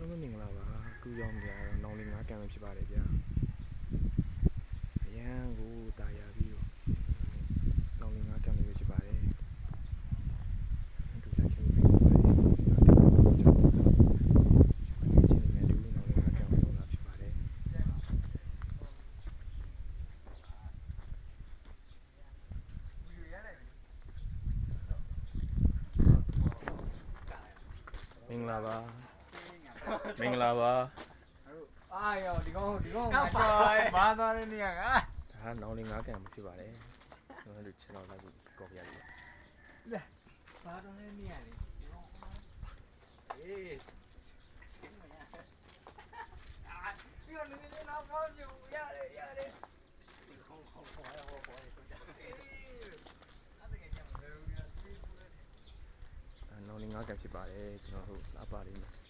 လုံးပဲမင်္ဂလာပါအခုရောက်နေရတော့နောင်လေးငါးကံပဲဖြစ်ပါတယ်ဗျာအရန်ကိုတာယာပြီးတော့နောင်လေးငါးကံလေးပဲဖြစ်ပါတယ်ဒူလိုက်ခင်ပြီးပါတယ်ငါးကံတော့ကျွန်တော်ချင်းနေတူနောင်လေးငါးကံလို့လာဖြစ်ပါတယ်မင်္ဂလာပါ မင်္ဂလာပါအာယောဒီကောင်ဒီကောင်ငါကြော်မာသွားတဲ့နေရာကဒါကနောင်လေးငါးကံပဲဖြစ်ပါတယ်ကျွန်တော်တို့ချင်တော်လိုက်ပြီးကော်ပြရတယ်မာသွားတဲ့နေရာလေအေးအာဒီကောင်နေနေတော့ဖောင်းကြည့်ရတယ်ရတယ်ခေါင်းခေါင်းခေါင်းဟောဟောကိုကြအေးအဲ့ဒါကကြောင့်လေဦးရစီးပူတယ်ဒါနောင်လေးငါးကံဖြစ်ပါတယ်ကျွန်တော်တို့လာပါလိမ့်မယ်ဟုတ်ပါဘူး